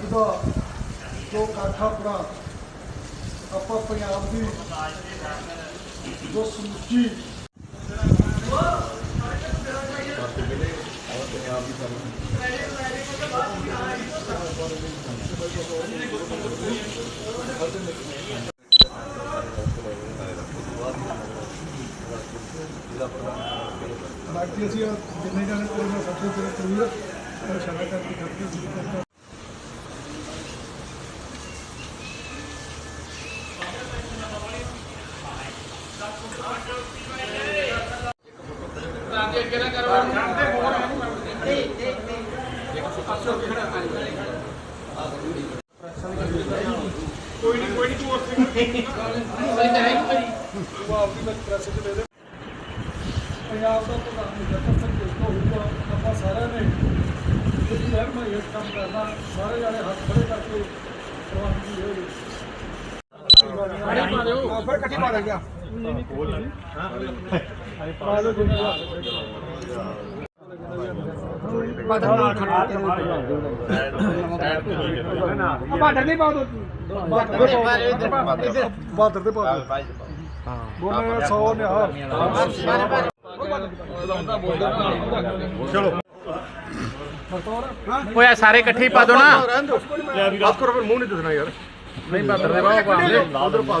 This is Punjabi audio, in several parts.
ਅੱਜ ਦਾ ਜੋ ਕਾਠਾ ਪੜਾ ਆਪਾਂ ਪੰਜਾਬ ਦੀ ਜੋ ਸਮੁੱਚੀ ਬਾਕੀ ਅਸੀਂ ਜਿੰਨੇ ਜਾਣੇ ਕੋਲ ਮੈਂ ਸਭ ਤੋਂ ਪਹਿਲਾਂ ਕਰੀਏ ਸ਼ਾਲਾ ਕਰਕੇ ਕਰਕੇ ਪੰਜਾਬ ਦਾ ਪ੍ਰਧਾਨ ਜੱਟਰ ਸਿੰਘ ਜੇਤੋ ਹੋਊਗਾ ਆਪਾਂ ਸਾਰਿਆਂ ਨੇ ਜਿਹੜੀ ਹੈ ਮੈਂ ਇਹ ਕੰਮ ਕਰਨਾ ਸਾਰੇ ਜਾਣੇ ਹੱਥ ਖੜੇ ਕਰਕੇ ਪ੍ਰਵਾਨਗੀ ਹੋਵੇ ਫਿਰ ਇਕੱਠੀ ਪਾ ਦੇ ਗਿਆ ਪਾ ਲਓ ਬਾਰਡਰ ਨਹੀਂ ਪਾ ਦੋ ਬਾਰਡਰ ਪਾ ਦਿਓ ਬਾਰਡਰ ਤੇ ਪਾ ਦਿਓ ਬੋਲੇ 100 ਨਿਹਾਰ ਓਏ ਸਾਰੇ ਇਕੱਠੇ ਹੀ ਪਾ ਦੋ ਨਾ। ਬਾਤ ਕਰੋ ਫਿਰ ਮੂੰਹ ਨਹੀਂ ਦਿਖਣਾ ਯਾਰ। ਨਹੀਂ ਬਹਾਦਰ ਦੇ ਬਾਬਾ ਪਾ ਦੇ। ਉਧਰ ਪਾ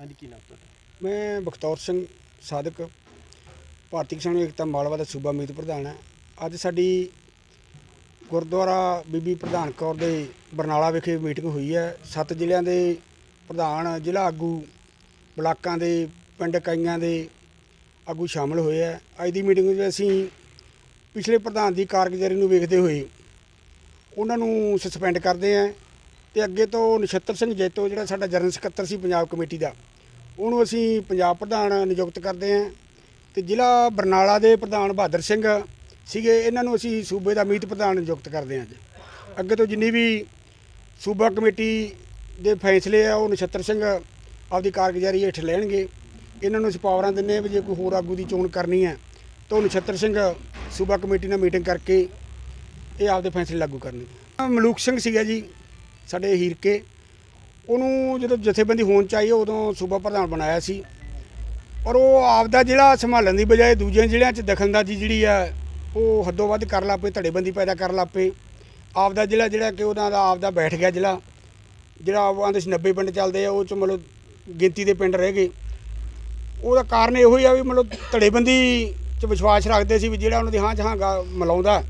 ਘੱਟ ਮੈਂ ਬਖਤੌਰ ਸਿੰਘ ਸਾਦਕ ਭਾਰਤੀ ਕਿਸਾਨ ਏਕਤਾ ਮਾਲਵਾ ਦਾ ਸੂਬਾ ਮੀਤ ਪ੍ਰਧਾਨ ਹੈ। ਅੱਜ ਸਾਡੀ ਗੁਰਦੁਆਰਾ ਬੀਬੀ ਪ੍ਰਧਾਨ ਕੌਰ ਦੇ ਬਰਨਾਲਾ ਵਿਖੇ ਮੀਟਿੰਗ ਹੋਈ ਹੈ। ਸੱਤ ਜ਼ਿਲ੍ਹਿਆਂ ਦੇ ਪ੍ਰਧਾਨ, ਜ਼ਿਲ੍ਹਾ ਆਗੂ, ਬਲਾਕਾਂ ਦੇ, ਪਿੰਡ ਇਕਾਈਆਂ ਦੇ ਆਗੂ ਸ਼ਾਮਲ ਹੋਏ ਹੈ। ਅੱਜ ਦੀ ਮੀਟਿੰਗ ਵਿੱਚ ਅਸੀਂ ਪਿਛਲੇ ਪ੍ਰਧਾਨ ਦੀ ਕਾਰਗੁਜ਼ਾਰੀ ਨੂੰ ਵੇਖਦੇ ਹੋਏ ਉਹਨਾਂ ਨੂੰ ਸਸਪੈਂਡ ਕਰਦੇ ਹਾਂ ਤੇ ਅੱਗੇ ਤੋਂ ਨਛੱਤਰ ਸਿੰਘ ਜੈਤੋ, ਜਿਹੜਾ ਸਾਡਾ ਜਨਰਲ ਸਕੱਤਰ ਸੀ ਪੰਜਾਬ ਕਮੇਟੀ ਦਾ, ਉਹਨੂੰ ਅਸੀਂ ਪੰਜਾਬ ਪ੍ਰਧਾਨ ਨਿਯੁਕਤ ਕਰਦੇ ਹਾਂ ਤੇ ਜ਼ਿਲ੍ਹਾ ਬਰਨਾਲਾ ਦੇ ਪ੍ਰਧਾਨ ਬਹਾਦਰ ਸਿੰਘ ਸੀਗੇ, ਇਹਨਾਂ ਨੂੰ ਅਸੀਂ ਸੂਬੇ ਦਾ ਮੀਤ ਪ੍ਰਧਾਨ ਨਿਯੁਕਤ ਕਰਦੇ ਹਾਂ ਅੱਜ। ਅੱਗੇ ਤੋਂ ਜਿੰਨੀ ਵੀ ਸੂਬਾ ਕਮੇਟੀ ਦੇ ਫੈਸਲੇ ਆ, ਉਹ ਨਛੱਤਰ ਸਿੰਘ ਆਪਦੀ ਕਾਰਗੁਜ਼ਾਰੀ ਹੇਠ ਲੈਣਗੇ। ਇਹਨਾਂ ਨੂੰ ਅਸੀਂ ਪਾਵਰਾਂ ਦਿੰਦੇ ਹਾਂ ਵੀ ਜੇ ਕੋਈ ਹੋਰ ਆਗੂ ਦੀ ਚੋਣ ਕਰਨੀ ਹੈ, ਤਾਂ ਉਹ ਨਛੱਤਰ ਸਿੰਘ ਸੂਬਾ ਕਮੇਟੀ ਨਾਲ ਮੀਟਿੰਗ ਕਰਕੇ ਇਹ ਆਪਦੇ ਫੈਸਲੇ ਲਾਗੂ ਕਰਨਗੇ। ਮਲੂਕ ਸਿੰਘ ਸੀਗਾ ਜੀ, ਸਾਡੇ ਹੀਰਕੇ। ਉਹਨੂੰ ਜਦੋਂ ਜਥੇਬੰਦੀ ਹੋਣ ਚਾਹੀਏ ਉਦੋਂ ਸੂਬਾ ਪ੍ਰਧਾਨ ਬਣਾਇਆ ਸੀ। ਔਰ ਉਹ ਆਪਦਾ ਜ਼ਿਲ੍ਹਾ ਸੰਭਾਲਣ ਦੀ ਬਜਾਏ ਦੂਜੇ ਜ਼ਿਲ੍ਹਿਆਂ 'ਚ ਦਖਲਅੰਦਾਜ਼ੀ ਜਿਹੜੀ ਆ ਉਹ ਹੱਦੋਂ ਵੱਧ ਕਰ ਲੱਪੇ ਧੜੇਬੰਦੀ ਪੈਦਾ ਕਰ ਲੱਪੇ ਆਪਦਾ ਜ਼ਿਲ੍ਹਾ ਜਿਹੜਾ ਕਿ ਉਹਨਾਂ ਦਾ ਆਪਦਾ ਬੈਠ ਗਿਆ ਜ਼ਿਲ੍ਹਾ। ਜਿਹੜਾ ਉਹ ਆਂਦੇ ਸੀ 90 ਪਿੰਡ ਚੱਲਦੇ ਆ, ਉਹ 'ਚ ਮਤਲਬ ਗਿਣਤੀ ਦੇ ਪਿੰਡ ਰਹਿ ਗਏ। ਉਹਦਾ ਕਾਰਨ ਇਹੋ ਹੀ ਆ ਵੀ ਮਤਲਬ ਧੜੇਬੰਦੀ 'ਚ ਵਿਸ਼ਵਾਸ ਰੱਖਦੇ ਸੀ ਵੀ ਜਿਹੜਾ ਉਹਨਾਂ ਦੀ ਹਾਂ ਜਹਾਂ ਗਾ ਮਿਲਾਉਂਦਾ,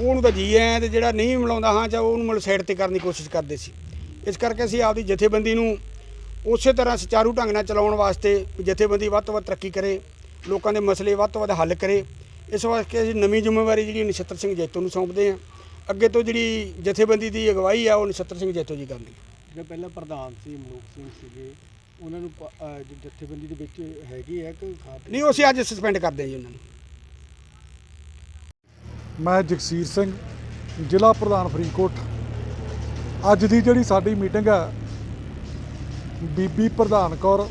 ਉਹਨੂੰ ਤਾਂ ਜੀ ਐ ਤੇ ਜਿਹੜਾ ਨਹੀਂ ਮਿਲਾਉਂਦਾ ਹਾਂ ਚਾ ਉਹਨੂੰ ਮਤਲਬ ਸਾਈਡ ਤੇ ਕਰਨ ਦੀ ਕੋਸ਼ਿਸ਼ ਕਰਦੇ ਸੀ। ਇਸ ਕਰਕੇ ਅਸੀਂ ਆਪਦੀ ਜਥੇਬੰਦੀ ਨੂੰ ਉਸੇ ਤਰ੍ਹਾਂ ਸੁਚਾਰੂ ਢੰਗ ਨਾਲ ਚਲਾਉਣ ਵਾਸਤੇ ਜਥੇਬੰਦੀ ਵੱਧ ਤੋਂ ਵੱਧ ਤਰੱਕੀ ਕਰੇ, ਲੋਕਾਂ ਦੇ ਮਸਲੇ ਵੱਧ ਤੋਂ ਵੱਧ ਹੱਲ ਕਰੇ। ਇਸ ਵਾਸਤੇ ਅਸੀਂ ਨਵੀਂ ਜ਼ਿੰਮੇਵਾਰੀ ਜਿਹੜੀ ਨਛੱਤਰ ਸਿੰਘ ਜੈਤੋ ਨੂੰ ਸੌਂਪਦੇ ਹਾਂ। ਅੱਗੇ ਤੋਂ ਜਿਹੜੀ ਜਥੇਬੰਦੀ ਦੀ ਅਗਵਾਈ ਆ ਉਹ ਨਛੱਤਰ ਸਿੰਘ ਜੈਤੋ ਜੀ ਕਰਨਗੇ। ਜਿਹੜੇ ਪਹਿਲਾਂ ਪ੍ਰਧਾਨ ਸੀ ਮਲੂਕ ਸਿੰਘ ਸੀਗੇ ਉਹਨਾਂ ਨੂੰ ਪ- ਅਹ ਜ- ਜਥੇਬੰਦੀ ਦੇ ਵਿੱਚ ਹੈਗੀ ਹੈ ਕਿ ਖਾਤ ਨਹੀਂ ਉਹ ਅਸੀਂ ਅੱਜ ਸਸਪੈਂਡ ਕਰਦੇ ਹਾਂ ਜੀ ਉਹਨਾਂ ਨੂੰ। ਮੈਂ ਜਗਸੀਰ ਸਿੰਘ ਜ਼ਿਲ੍ਹਾ ਪ੍ਰਧਾਨ ਫਰੀਦਕੋਟ। ਅੱਜ ਦੀ ਜਿਹੜੀ ਸਾਡੀ ਮੀਟਿੰਗ ਹੈ ਬੀਬੀ ਪ੍ਰਧਾਨ ਕੌਰ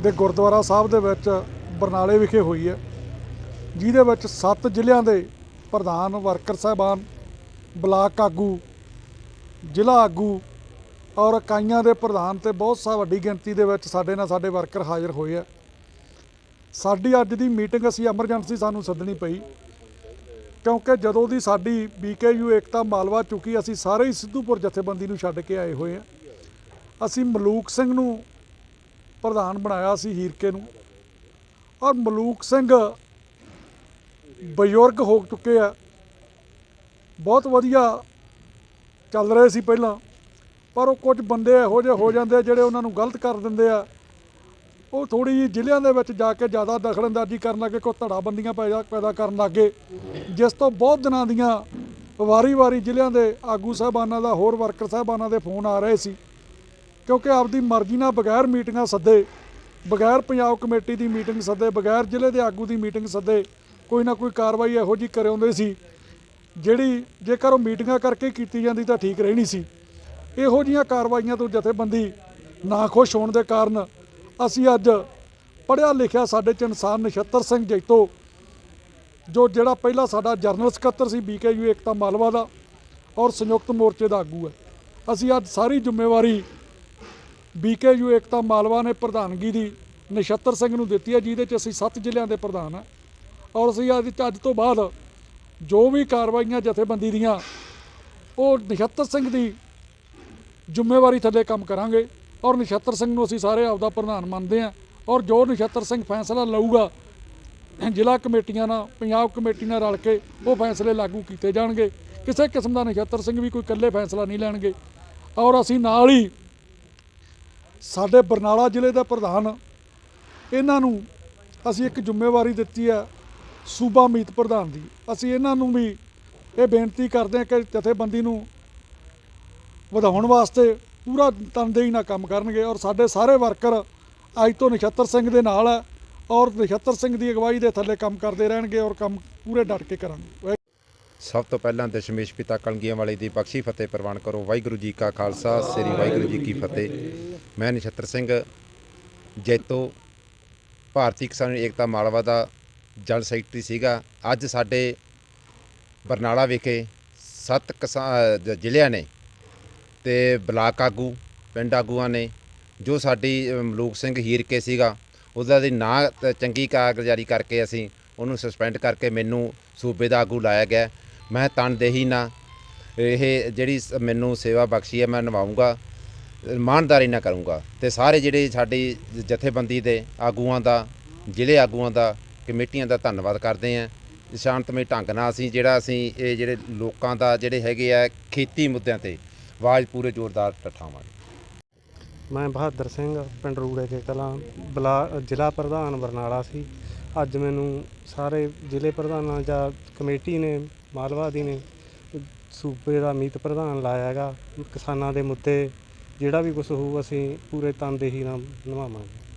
ਦੇ ਗੁਰਦੁਆਰਾ ਸਾਹਿਬ ਦੇ ਵਿੱਚ ਬਰਨਾਲੇ ਵਿਖੇ ਹੋਈ ਹੈ ਜਿਹਦੇ ਵਿੱਚ ਸੱਤ ਜ਼ਿਲ੍ਹਿਆਂ ਦੇ ਪ੍ਰਧਾਨ ਵਰਕਰ ਸਾਹਿਬਾਨ, ਬਲਾਕ ਆਗੂ, ਜ਼ਿਲ੍ਹਾ ਆਗੂ ਔਰ ਇਕਾਈਆਂ ਦੇ ਪ੍ਰਧਾਨ ਤੇ ਬਹੁਤ ਸਾ ਵੱਡੀ ਗਿਣਤੀ ਦੇ ਵਿੱਚ ਸਾਡੇ ਨਾਲ ਸਾਡੇ ਵਰਕਰ ਹਾਜ਼ਰ ਹੋਏ ਆ। ਸਾਡੀ ਅੱਜ ਦੀ ਮੀਟਿੰਗ ਅਸੀਂ ਐਮਰਜੈਂਸੀ ਸਾਨੂੰ ਸੱਦਣੀ ਪਈ ਕਿਉਂਕਿ ਜਦੋਂ ਦੀ ਸਾਡੀ ਬੀਕੇਯੂ ਏਕਤਾ ਮਾਲਵਾ ਚੁੱਕੀ, ਅਸੀਂ ਸਾਰੇ ਹੀ ਸਿੱਧੂਪੁਰ ਜਥੇਬੰਦੀ ਨੂੰ ਛੱਡ ਕੇ ਆਏ ਹੋਏ ਆ। ਅਸੀਂ ਮਲੂਕ ਸਿੰਘ ਨੂੰ ਪ੍ਰਧਾਨ ਬਣਾਇਆ ਸੀ ਹੀਰਕੇ ਨੂੰ ਔਰ ਮਲੂਕ ਸਿੰਘ ਬਜ਼ੁਰਗ ਹੋ ਚੁੱਕੇ ਆ। ਬਹੁਤ ਵਧੀਆ ਚੱਲ ਰਹੇ ਸੀ ਪਹਿਲਾਂ, ਪਰ ਉਹ ਕੁਝ ਬੰਦੇ ਇਹੋ ਜਿਹੇ ਹੋ ਜਾਂਦੇ ਜਿਹੜੇ ਉਹਨਾਂ ਨੂੰ ਗਲਤ ਕਰ ਦਿੰਦੇ ਆ। ਉਹ ਥੋੜੀ ਜਿਹੀ ਜ਼ਿਲ੍ਹਿਆਂ ਦੇ ਵਿੱਚ ਜਾ ਕੇ ਜ਼ਿਆਦਾ ਦਖਲਅੰਦਾਜ਼ੀ ਕਰਨ ਲੱਗੇ, ਕੋਈ ਧੜਾਬੰਦੀਆਂ ਪੈਦਾ ਪੈਦਾ ਕਰਨ ਲੱਗੇ। ਜਿਸ ਤੋਂ ਬਹੁਤ ਦਿਨਾਂ ਦੀਆਂ ਵਾਰੀ-ਵਾਰੀ ਜ਼ਿਲ੍ਹਿਆਂ ਦੇ ਆਗੂ ਸਾਹਿਬਾਨਾਂ ਦਾ, ਹੋਰ ਵਰਕਰ ਸਾਹਿਬਾਨਾਂ ਦੇ ਫੋਨ ਆ ਰਹੇ ਸੀ। ਕਿਉਂਕਿ ਆਪਦੀ ਮਰਜ਼ੀ ਨਾਲ ਬਗੈਰ ਮੀਟਿੰਗਾਂ ਸੱਦੇ, ਬਗੈਰ ਪੰਜਾਬ ਕਮੇਟੀ ਦੀ ਮੀਟਿੰਗ ਸੱਦੇ, ਬਗੈਰ ਜ਼ਿਲ੍ਹੇ ਦੇ ਆਗੂ ਦੀ ਮੀਟਿੰਗ ਸੱਦੇ ਕੋਈ ਨਾ ਕੋਈ ਕਾਰਵਾਈ ਇਹੋ ਜਿਹੀ ਕਰਾਉਂਦੇ ਸੀ। ਜਿਹੜੀ ਜੇਕਰ ਉਹ ਮੀਟਿੰਗਾਂ ਕਰਕੇ ਕੀਤੀ ਜਾਂਦੀ ਤਾਂ ਠੀਕ ਰਹਿਣੀ ਸੀ। ਇਹੋ ਜਿਹੀਆਂ ਕਾਰਵਾਈਆਂ ਤੋਂ ਜਥੇਬੰਦੀ ਨਾ ਖੁਸ਼ ਹੋਣ ਦੇ ਕਾਰਨ ਅਸੀਂ ਅੱਜ ਪੜ੍ਹਿਆ ਲਿਖਿਆ ਸਾਡੇ ਚ ਇਨਸਾਨ ਨਛੱਤਰ ਸਿੰਘ ਜੈਤੋ, ਜੋ ਜਿਹੜਾ ਪਹਿਲਾ ਸਾਡਾ ਜਰਨਲ ਸਕੱਤਰ ਸੀ ਬੀਕੇਯੂ ਏਕਤਾ ਮਾਲਵਾ ਦਾ, ਔਰ ਸੰਯੁਕਤ ਮੋਰਚੇ ਦਾ ਆਗੂ ਹੈ। ਅਸੀਂ ਅੱਜ ਸਾਰੀ ਜ਼ਿੰਮੇਵਾਰੀ ਬੀਕੇਯੂ ਏਕਤਾ ਮਾਲਵਾ ਨੇ ਪ੍ਰਧਾਨਗੀ ਦੀ ਨਛੱਤਰ ਸਿੰਘ ਨੂੰ ਦਿੱਤੀ ਹੈ, ਜਿਹਦੇ ਚ ਅਸੀਂ ਸੱਤ ਜ਼ਿਲ੍ਹਿਆਂ ਦੇ ਪ੍ਰਧਾਨ ਹਾਂ। ਔਰ ਅਸੀਂ ਅੱਜ ਅੱਜ ਤੋਂ ਬਾਅਦ ਜੋ ਵੀ ਕਾਰਵਾਈਆਂ ਜਥੇਬੰਦੀ ਦੀਆਂ, ਉਹ ਨਛੱਤਰ ਸਿੰਘ ਦੀ ਜ਼ਿੰਮੇਵਾਰੀ ਥੱਲੇ ਕੰਮ ਕਰਾਂਗੇ। ਔਰ ਨਛੱਤਰ ਸਿੰਘ ਨੂੰ ਅਸੀਂ ਸਾਰੇ ਆਪਦਾ ਪ੍ਰਧਾਨ ਮੰਨਦੇ ਹਾਂ। ਔਰ ਜੋ ਨਛੱਤਰ ਸਿੰਘ ਫੈਸਲਾ ਲਊਗਾ, ਜ਼ਿਲ੍ਹਾ ਕਮੇਟੀਆਂ ਨਾਲ, ਪੰਜਾਬ ਕਮੇਟੀ ਨਾਲ ਰਲ ਕੇ ਉਹ ਫੈਸਲੇ ਲਾਗੂ ਕੀਤੇ ਜਾਣਗੇ। ਕਿਸੇ ਕਿਸਮ ਦਾ ਨਛੱਤਰ ਸਿੰਘ ਵੀ ਕੋਈ ਇਕੱਲੇ ਫੈਸਲਾ ਨਹੀਂ ਲੈਣਗੇ। ਔਰ ਅਸੀਂ ਨਾਲ ਹੀ ਸਾਡੇ ਬਰਨਾਲਾ ਜ਼ਿਲ੍ਹੇ ਦਾ ਪ੍ਰਧਾਨ, ਇਹਨਾਂ ਨੂੰ ਅਸੀਂ ਇੱਕ ਜ਼ਿੰਮੇਵਾਰੀ ਦਿੱਤੀ ਹੈ ਸੂਬਾ ਮੀਤ ਪ੍ਰਧਾਨ ਦੀ। ਅਸੀਂ ਇਹਨਾਂ ਨੂੰ ਵੀ ਇਹ ਬੇਨਤੀ ਕਰਦੇ ਹਾਂ ਕਿ ਜਥੇਬੰਦੀ ਨੂੰ ਵਧਾਉਣ ਵਾਸਤੇ ਪੂਰਾ ਤਨਦੇਹੀ ਨਾਲ ਕੰਮ ਕਰਨਗੇ ਔਰ ਸਾਡੇ ਸਾਰੇ ਵਰਕਰ ਅੱਜ ਤੋਂ ਨਛੱਤਰ ਸਿੰਘ ਦੇ ਨਾਲ ਹੈ ਔਰ ਨਛੱਤਰ ਸਿੰਘ ਦੀ ਅਗਵਾਈ ਦੇ ਥੱਲੇ ਕੰਮ ਕਰਦੇ ਰਹਿਣਗੇ ਔਰ ਕੰਮ ਪੂਰੇ ਡਟ ਕੇ ਕਰਾਂਗੇ। ਸਭ ਤੋਂ ਪਹਿਲਾਂ ਦਸ਼ਮੇਸ਼ ਪਿਤਾ ਕਲਗੀਆਂ ਵਾਲੇ ਦੀ ਬਖਸ਼ੀ ਫਤਿਹ ਪ੍ਰਵਾਨ ਕਰੋ। ਵਾਹਿਗੁਰੂ ਜੀ ਕਾ ਖਾਲਸਾ, ਸ੍ਰੀ ਵਾਹਿਗੁਰੂ ਜੀ ਕੀ ਫਤਿਹ। ਮੈਂ ਨਛੱਤਰ ਸਿੰਘ ਜੈਤੋ, ਭਾਰਤੀ ਕਿਸਾਨ ਏਕਤਾ ਮਾਲਵਾ ਦਾ ਜਨਰਲ ਸੈਕਟਰੀ ਸੀਗਾ। ਅੱਜ ਸਾਡੇ ਬਰਨਾਲਾ ਵਿਖੇ ਸੱਤ ਕਿਸਾਨ ਜ਼ਿਲ੍ਹਿਆਂ ਨੇ ਤੇ ਬਲਾਕ ਆਗੂ, ਪਿੰਡ ਆਗੂਆਂ ਨੇ, ਜੋ ਸਾਡੀ ਮਲੂਕ ਸਿੰਘ ਹੀਰਕੇ ਸੀਗਾ, ਉਹਦਾ ਦੀ ਨਾਂ ਚੰਗੀ ਕਾਰਗੁਜ਼ਾਰੀ ਕਰਕੇ ਅਸੀਂ ਉਹਨੂੰ ਸਸਪੈਂਡ ਕਰਕੇ ਮੈਨੂੰ ਸੂਬੇ ਦਾ ਆਗੂ ਲਾਇਆ ਗਿਆ। ਮੈਂ ਤਨਦੇਹੀ ਨਾਲ ਇਹ ਜਿਹੜੀ ਸ- ਮੈਨੂੰ ਸੇਵਾ ਬਖਸ਼ੀ ਹੈ, ਮੈਂ ਨਿਭਾਊਂਗਾ, ਇਮਾਨਦਾਰੀ ਨਾਲ ਕਰੂੰਗਾ। ਤੇ ਸਾਰੇ ਜਿਹੜੇ ਸਾਡੀ ਜਥੇਬੰਦੀ ਦੇ ਆਗੂਆਂ ਦਾ, ਜ਼ਿਲ੍ਹੇ ਆਗੂਆਂ ਦਾ ਕਮੇਟੀਆਂ ਦਾ ਧੰਨਵਾਦ ਕਰਦੇ ਆਂ ਸ਼ਾਂਤਮਈ ਢੰਗ ਨਾਲ ਅਸੀਂ ਜਿਹੜਾ ਅਸੀਂ ਇਹ ਜਿਹੜੇ ਲੋਕਾਂ ਦਾ ਜਿਹੜੇ ਹੈਗੇ ਆ ਖੇਤੀ ਮੁੱਦਿਆਂ ਤੇ ਆਵਾਜ਼ ਪੂਰੇ ਜ਼ੋਰਦਾਰ ਉਠਾਵਾਂਗੇ। ਮੈਂ ਬਹਾਦਰ ਸਿੰਘ, ਪਿੰਡ ਰੂੜੇ ਕੇ ਕਲਾਂ, ਬਲਾ ਜ਼ਿਲ੍ਹਾ ਪ੍ਰਧਾਨ ਬਰਨਾਲਾ ਸੀ। ਅੱਜ ਮੈਨੂੰ ਸਾਰੇ ਜ਼ਿਲ੍ਹੇ ਪ੍ਰਧਾਨਾਂ ਜਾਂ ਕਮੇਟੀ ਨੇ, ਮਾਲਵਾ ਦੀ ਨੇ, ਸੂਬੇ ਦਾ ਮੀਤ ਪ੍ਰਧਾਨ ਲਾਇਆ ਹੈਗਾ। ਕਿਸਾਨਾਂ ਦੇ ਮੁੱਦੇ, ਜਿਹੜਾ ਵੀ ਕੁਝ ਹੋਊ, ਅਸੀਂ ਪੂਰੇ ਤਨਦੇਹੀ ਨਾਲ ਨਿਭਾਵਾਂਗੇ।